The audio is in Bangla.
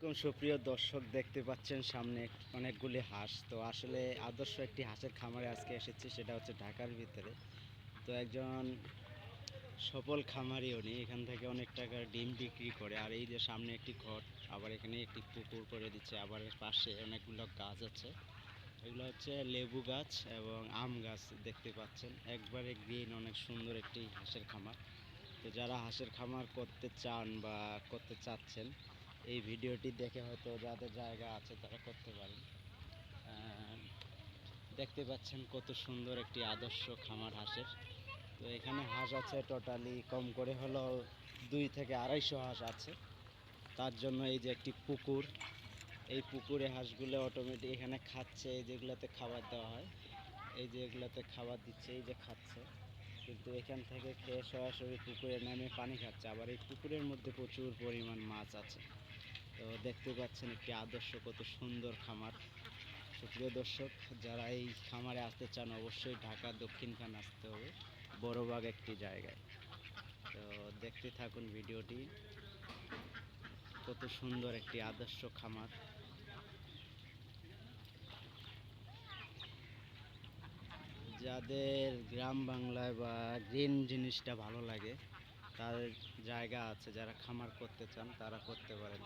এরকম সুপ্রিয় দর্শক, দেখতে পাচ্ছেন সামনে অনেকগুলি হাঁস। তো আসলে আদর্শ একটি হাঁসের খামারে আজকে এসেছি, সেটা হচ্ছে ঢাকার ভিতরে। তো একজন সফল খামারি উনি, এখান থেকে অনেক টাকার ডিম বিক্রি করে, আর এই যে সামনে একটি ঘর, আবার এখানে একটি পুকুর করে দিচ্ছে, আবার পাশে অনেকগুলো গাছ আছে। এগুলো হচ্ছে লেবু গাছ এবং আম গাছ দেখতে পাচ্ছেন। একবারে গ্রিন, অনেক সুন্দর একটি হাঁসের খামার। তো যারা হাঁসের খামার করতে চান বা করতে চাচ্ছেন এই ভিডিওটি দেখে হয়তো যাদের জায়গা আছে তারা করতে পারেন। দেখতে পাচ্ছেন কত সুন্দর একটি আদর্শ খামার হাঁসের। তো এখানে হাঁস আছে টোটালি কম করে হলো দুই থেকে আড়াইশো হাঁস আছে। তার জন্য এই যে একটি পুকুর, এই পুকুরে হাঁসগুলো অটোমেটিক এখানে খাচ্ছে, এই যেগুলোতে খাবার দেওয়া হয়, এই যে এগুলোতে খাবার দিচ্ছে, এই যে খাচ্ছে। কিন্তু এখান থেকে খেয়ে সরাসরি পুকুরে নেমে পানি খাচ্ছে। আবার এই পুকুরের মধ্যে প্রচুর পরিমাণ মাছ আছে। তো দেখতে পাচ্ছেন একটি আদর্শ, কত সুন্দর খামার। সুপ্রিয় দর্শক, যারা এই খামারে আসতে চান, অবশ্যই ঢাকা দক্ষিণখান আসতে হবে। বড়বাগ একটি জায়গায়। তো দেখতে থাকুন ভিডিওটি। কত সুন্দর একটি আদর্শ খামার। যাদের গ্রাম বাংলায় বা গ্রিন জিনিসটা ভালো লাগে তাদের জায়গা আছে যারা খামার করতে চান তারা করতে পারেন।